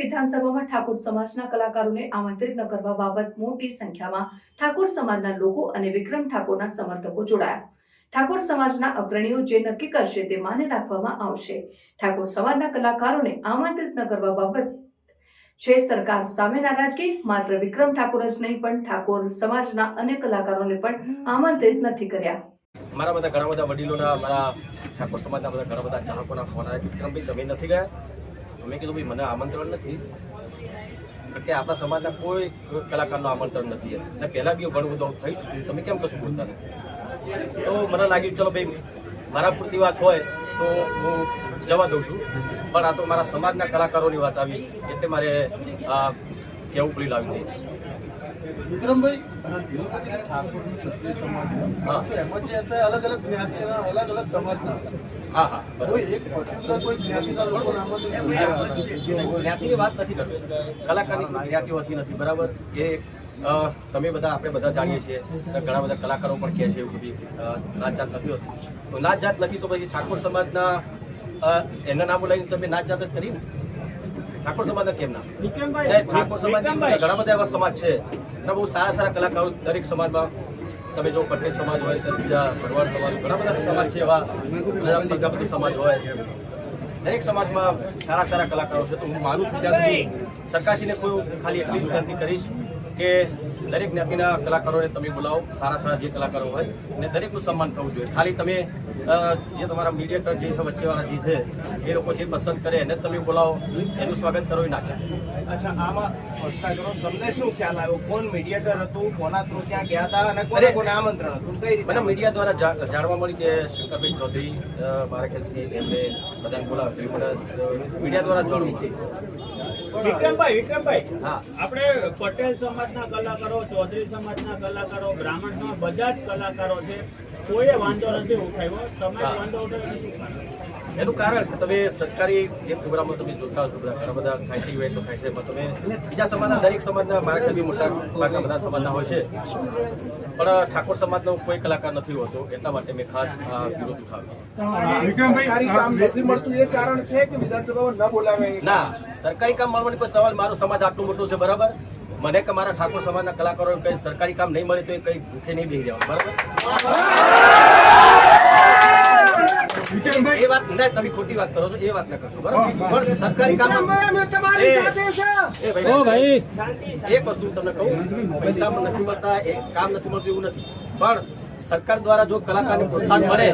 વિધાનસભામાં ઠાકોર સમાજના કલાકારોને આમંત્રિત ન કરવા બાબત મોટી સંખ્યામાં ઠાકોર સમાજના લોકો અને વિક્રમ ઠાકોરના સમર્થકો જોડાયા. ઠાકોર સમાજના અગ્રણીઓ જે નક્કી કરશે તે માને રાખવામાં આવશે. ઠાકોર સમાજના કલાકારોને આમંત્રિત ન કરવા બાબત છે સરકાર સામે નારાજગી, માત્ર વિક્રમ ઠાકોર જ નહીં, પણ ઠાકોર સમાજના અનેક કલાકારોને પણ આમંત્રિત નથી કર્યા. મારા બધા ઘણા બધા વડીલોના, મારા ઠાકોર સમાજના બધા ઘણા બધા ચાહકોના ફોન આવ્યા વિક્રમભાઈ, તમે નથી ગયા? મેં કીધું, ભાઈ, મને આમંત્રણ નથી. કારણ કે આપણા સમાજના કોઈ કલાકારનું આમંત્રણ નથી અને પહેલાં બી ઘણું બધું થઈ ચૂક્યું તમે કેમ કશું બોલતા નથી? તો મને લાગ્યું, ચલો ભાઈ, મારા પૂરતી વાત હોય તો હું જવા દઉં છું. પણ આ તો મારા સમાજના કલાકારોની વાત આવી, એટલે મારે, આ, કહેવું પડી લાવ્યું છે વિક્રમભાઈ ઠાકોરની ક્ષત્રિય સમાજ. એમાં જે અલગ અલગ જ્ઞાતિના અલગ અલગ સમાજના. હા હા. કોઈ એક કોઈ જ્ઞાતિના. જ્ઞાતિની વાત નથી કરતી કલાકારની જ્ઞાતિ હોતી નથી. બરાબર? એ તમે બધા આપણે બધા જાણીએ છીએ. ઘણા બધા કલાકારો પણ કહે છે એવું બધી નાત જાત નથી હોતી. તો જાત નથી તો પછી ઠાકોર સમાજના એના નામ લઈને તમે નાચ જાત જ કરી ને? ઠાકોર સમાજના કેમ ના? વિક્રમભાઈ ઠાકોર સમાજ ઘણા બધા એવા સમાજ છે. અને બહુ સારા સારા કલાકારો દરેક સમાજમાં. તમે જો પટેલ સમાજ હોય તો બીજા ભરવાડ સમાજ ઘણા બધા સમાજ છે એવા. પ્રજાપતિ સમાજ હોય. દરેક સમાજમાં સારા સારા કલાકારો છે. તો હું માનું છું ત્યાં સુધી સરકારશ્રીને કોઈ ખાલી એટલી વિનંતી કરીશ કે દરેક જ્ઞાતિના કલાકારોને તમે બોલાવો સારા સારા જે કલાકારો હોય અને દરેકનું સન્માન થવું જોઈએ. ખાલી તમે જે તમારા મીડિયેટર જે છે વચ્ચેવાળા જે છે એ લોકો જે પસંદ કરે એને તમે બોલાવો એનું સ્વાગત કરો એ ના અચ્છા આમાં સ્પષ્ટતા કરો તમને શું ખ્યાલ આવ્યો? કોણ મીડિયેટર હતું કોના થ્રુ ત્યાં ગયા હતા અને કોને કોને આમંત્રણ હતું? કઈ રીતે મને મીડિયા દ્વારા જાણવા મળી કે શંકરભાઈ ચૌધરી મારા ખ્યાલથી એમને બધાને બોલાવ્યું મને મીડિયા દ્વારા જોડવું મળ્યું. વિક્રમભાઈ વિક્રમભાઈ આપણે પટેલ સમાજના કલાકારો ચૌધરી સમાજના કલાકારો બ્રાહ્મણ બધા જ કલાકારો છે કોઈએ વાંધો નથી ઉઠાવ્યો. તમે વાંધો ઉઠાવ્યો નથી. એનું કારણ કે તમે સરકારી જે પ્રોગ્રામમાં તમે જોતા હશો બધા ઘણા બધા થાય છે તો પણ તમે બીજા સમાજના દરેક સમાજના મારા મોટા ભાગના બધા સમાજના હોય છે. પણ ઠાકોર સમાજનો કોઈ કલાકાર નથી હોતો એટલા માટે મેં ખાસ વિરોધ ઉઠાવ્યો. કામ નથી મળતું એ કારણ છે કે વિધાનસભામાં બોલાવે ના સરકારી કામ મળવાની કોઈ સવાલ મારો સમાજ આટલું મોટું છે બરાબર? મને કે મારા ઠાકોર સમાજના કલાકારો કઈ સરકારી કામ નહીં મળે તો એ કઈ ભૂખે નહીં બેસી જવાનું બરાબર? એ વાત ના તમે ખોટી વાત કરો છો એ વાત ના કરશો બરાબર? પણ સરકારી કામ એ ભાઈ એક વસ્તુ તમને કહું પૈસા નથી મળતા એ કામ નથી મળતું એવું નથી. પણ સરકાર દ્વારા જો કલાકારને પ્રોત્સાહન મળે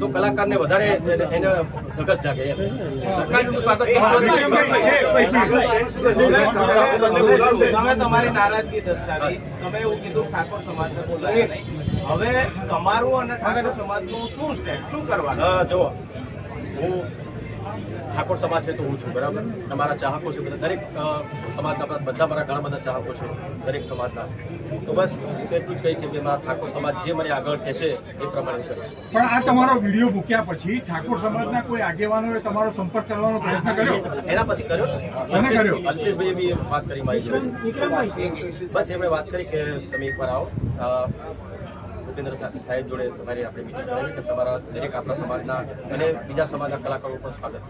તો કલાકારને વધારે એને- ધગસ જાગે સરકારનું સ્વાગત તમે તમારી નારાજગી દર્શાવી. તમે એવું કીધું ઠાકોર સમાજને બોલાવે નહીં. હવે તમારું અને ઠાકોર સમાજનું શું સ્ટેન્ડ શું કરવાનું? જો હું ઠાકોર સમાજ છે તો હું છું બરાબર? તમારા ચાહકો છે બધા. દરેક સમાજના બધા બધા મારા ઘણા બધા ચાહકો છે દરેક સમાજના. તો બસ હું એટલું જ કહી કે મારા ઠાકોર સમાજ જે મને આગળ કહેશે એ પ્રમાણે કરીશ. પણ આ તમારો વીડિયો મૂક્યા પછી ઠાકોર સમાજના કોઈ આગેવાનોએ તમારો સંપર્ક કરવાનો પ્રયત્ન કર્યો? એના પછી કર્યો ને? કર્યો? અલ્પેશભાઈ બી વાત કરી મારી. બસ એમણે વાત કરી કે તમે એકવાર આવો. ભૂપેન્દ્ર સાથી સાહેબ જોડે તમારી આપણે મીટિંગ કરાવી કે તમારા દરેક આપણા સમાજના અને બીજા સમાજના કલાકારો પણ સ્વાગત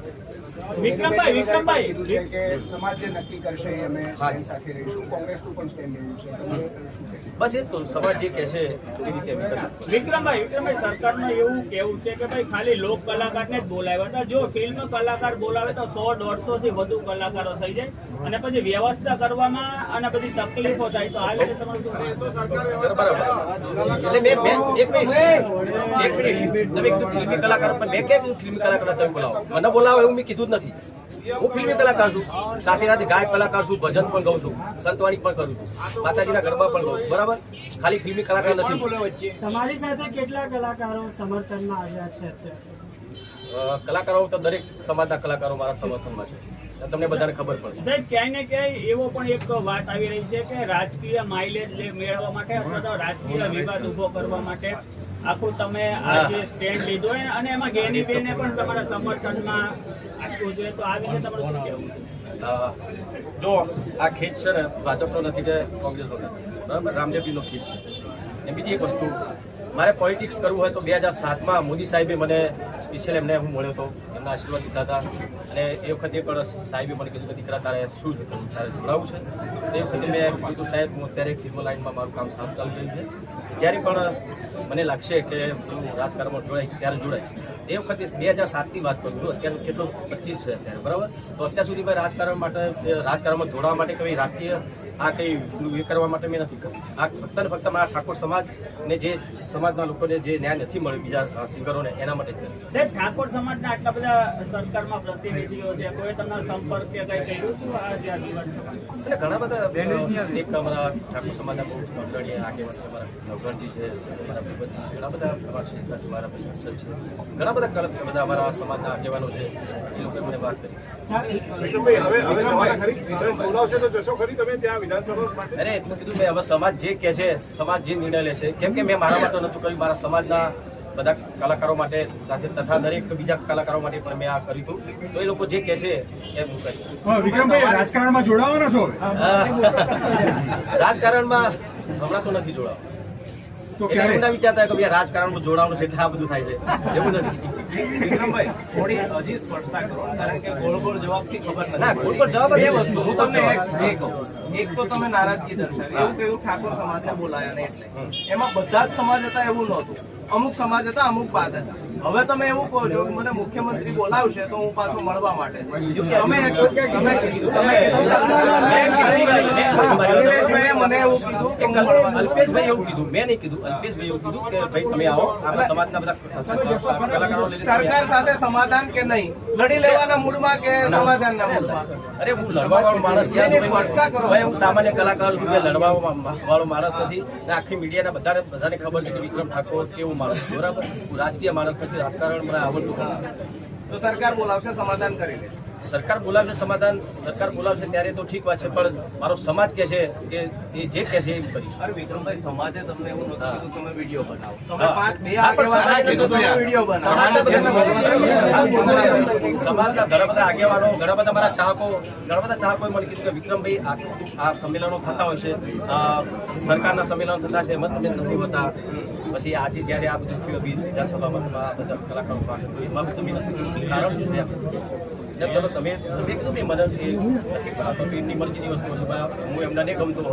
વિક્રમભાઈ વિક્રમભાઈ. કીધું છે કે સમાજ જે નક્કી કરશે એ અમે સાથે રહીશું. કોંગ્રેસનું પણ સ્ટેન્ડ એવું છે. તમે શું કહેશો? બસ એ જ કહું સમાજ જે કહે છે એ રીતે વિક્રમભાઈ વિક્રમભાઈ સરકારનું એવું કેવું છે કે ભાઈ ખાલી લોક કલાકારને જ બોલાવ્યા. હતા જો ફિલ્મ કલાકાર બોલાવે તો સો દોઢસો થી વધુ કલાકારો થઈ જાય અને પછી વ્યવસ્થા કરવામાં અને પછી તકલીફો થાય તો આ રીતે તમારું શું બરાબર. એટલે એક મિનિટ એક મિનિટ. તમે કીધું ફિલ્મી કલાકાર પણ મેં ક્યાં કીધું ફિલ્મી કલાકાર તમે બોલાવો? મને બોલાવો એવું મેં કીધું જ નથી. હું ફિલ્મી કલાકાર છું. સાથે સાથે ગાયક કલાકાર છું ભજન પણ ગાઉં છું. સંતવાણી પણ કરું છું. માતાજીના ગરબા પણ ગાઉં બરાબર? ખાલી ફિલ્મી કલાકાર નથી. તમારી સાથે કેટલા કલાકારો સમર્થનમાં આવ્યા છે કલાકારો તો દરેક સમાજના કલાકારો મારા સમર્થનમાં છે. તમને બધાને ખબર પડે સાહેબ ક્યાંય ને ક્યાંય એવો પણ એક વાત આવી રહી છે કે રાજકીય માઇલેજ મેળવવા માટે અથવા તો રાજકીય વિવાદ ઊભો કરવા માટે આખું તમે આ જે સ્ટેન્ડ લીધો અને એમાં ગેનીબેને પણ તમારા સમર્થનમાં આપવું જોઈએ તો આ વિશે તમારું શું કહેવું? જો આ ખેત છે ને ભાજપનો નથી કે કોંગ્રેસનો નથી. બરાબર? રામદેવજીનો ખેત છે. એ બીજી એક વસ્તુ મારે પોલિટિક્સ કરવું હોય તો બે હજાર સાતમાં મોદી સાહેબે મને સ્પેશિયલ એમને હું મળ્યો હતો એમનો આશીર્વાદ લીધા હતા. અને એ વખતે પણ સાહેબે મને કીધું કે, દીકરા, તારે શું છે? તારે જોડાવું છે? તે વખતે મેં કીધું, સાહેબ, હું અત્યારે ફિલ્મ લાઇનમાં મારું કામ સારું ચાલી રહ્યું છે. જ્યારે પણ મને લાગશે કે હું રાજકારણમાં જોડાઈશ ત્યારે જોડાઈશ એ વખતે બે હજાર સાતની વાત કરું છું, અત્યારે કેટલો પચીસ છે અત્યારે, બરાબર? તો અત્યાર સુધી મેં રાજકારણ માટે, રાજકારણમાં જોડાવા માટે કોઈ રાજકીય આ કંઈ એ કરવા માટે મેં નથી કર્યું. આ ફક્ત ને ફક્ત મારા ઠાકોર સમાજ ને જે સમાજના લોકોને જે ન્યાય નથી મળ્યો બીજા સિંગરોને એના માટે કર્યું ઠાકોર સમાજના આટલા બધા સરકારમાં પ્રતિનિધિઓ છે કોઈ તમને સંપર્ક કે કઈ કર્યું અને ઘણા બધા એક અમારા ઠાકોર સમાજના બહુ અગ્રણી આગેવાન છે અમારા નવગણજી છે અમારા ઘણા બધા અમારા શેખા છે મારા ભાઈ છે. ઘણા બધા કલ- બધા અમારા સમાજના આગેવાનો છે એ લોકોએ મને વાત કરી. વિક્રમભાઈ હવે હવે તમારા ખરી બોલાવશે તો જશો ખરી? તમે ત્યાં અરે એટલું કીધું મેં હવે સમાજ જે કે છે સમાજ જે નિર્ણય લે છે કેમ કે મેં મારા માટે નતું કર્યું મારા સમાજના બધા કલાકારો માટે સાથે તથા દરેક બીજા કલાકારો માટે પણ મેં આ કર્યું હતું. તો એ લોકો જે કે છે એમ હું કર્યું વિક્રમભાઈ રાજકારણમાં જોડાવાના છો રાજકારણમાં હમણાં તો નથી જોડાવ. તો એટલે એવું ના ક્યારે કે ભાઈ રાજકારણમાં જોડાવાનું છે એટલે આ બધું થાય છે. એવું નથી. વિક્રમભાઈ થોડી હજી સ્પષ્ટતા કરો કારણ કે ગોળ ગોળ જવાબથી ખબર નથી. ના, ગોળ ગોળ જવાબ એ વસ્તુ. હું તમને એ કહું. એક તો તમે નારાજગી દર્શાવી. એવું કેવું ઠાકોર સમાજને બોલાયા ને એટલે. એમાં બધા જ સમાજ હતા એવું નહોતું. અમુક સમાજ હતા અમુક બાદ હતા. હવે તમે એવું કહો છો કે મને મુખ્યમંત્રી બોલાવશે તો હું પાછો મળવા માટે. તમે તમે તમે મને એવું કીધું અલ્પેશભાઈ એવું મેં નહીં કીધું. અલ્પેશભાઈ એવું કીધું કે ભાઈ તમે આવો આપણા સમાજના બધા કલાકારો લઈને તમે સરકાર સાથે સમાધાન કે નહીં? લડી લેવાના મૂડમાં કે સમાધાનના મૂડમાં? અરે હું લડવા વાળો માણસ? સ્પષ્ટતા કરો. ભાઈ હું સામાન્ય કલાકાર છું કે લડવા વાળો માણસ નથી. આખી મીડિયાના બધાને બધાને ખબર છે વિક્રમ ઠાકોર કેવું માણસ બરાબર? હું રાજકીય માણસ નથી. રાજકારણ મને આવડતું તો સરકાર બોલાવશે સમાધાન કરી લે સરકાર બોલાવશે સમાધાન સરકાર બોલાવશે ત્યારે તો ઠીક વાત છે પણ મારો સમાજ કે છે કે એ જે કે છે એ કરી અરે વિક્રમભાઈ સમાજે તમને એવું નહોતું કીધું તમે વીડિયો બનાવો. તમે પાંચ બે તમે વીડિયો બનાવો. સમાજના ઘણા બધા આગેવાનો ઘણા બધા મારા ચાહકો ઘણા બધા ચાહકોએ મને કીધું કે વિક્રમભાઈ આટલું આ સંમેલનો થતા હોય છે. સરકારના સંમેલનો થતા છે એમાં તમે નથી હોતા. પછી આજે જ્યારે આ બધું વિધાનસભામાં બધા કલાકારો સ્વાગત એમાં બી તમે નથી કારણ એમ? એટલે ચલો તમે તમે કીધું મદદ એ મરજીની વસ્તુ છે હું એમને નહીં ગમતું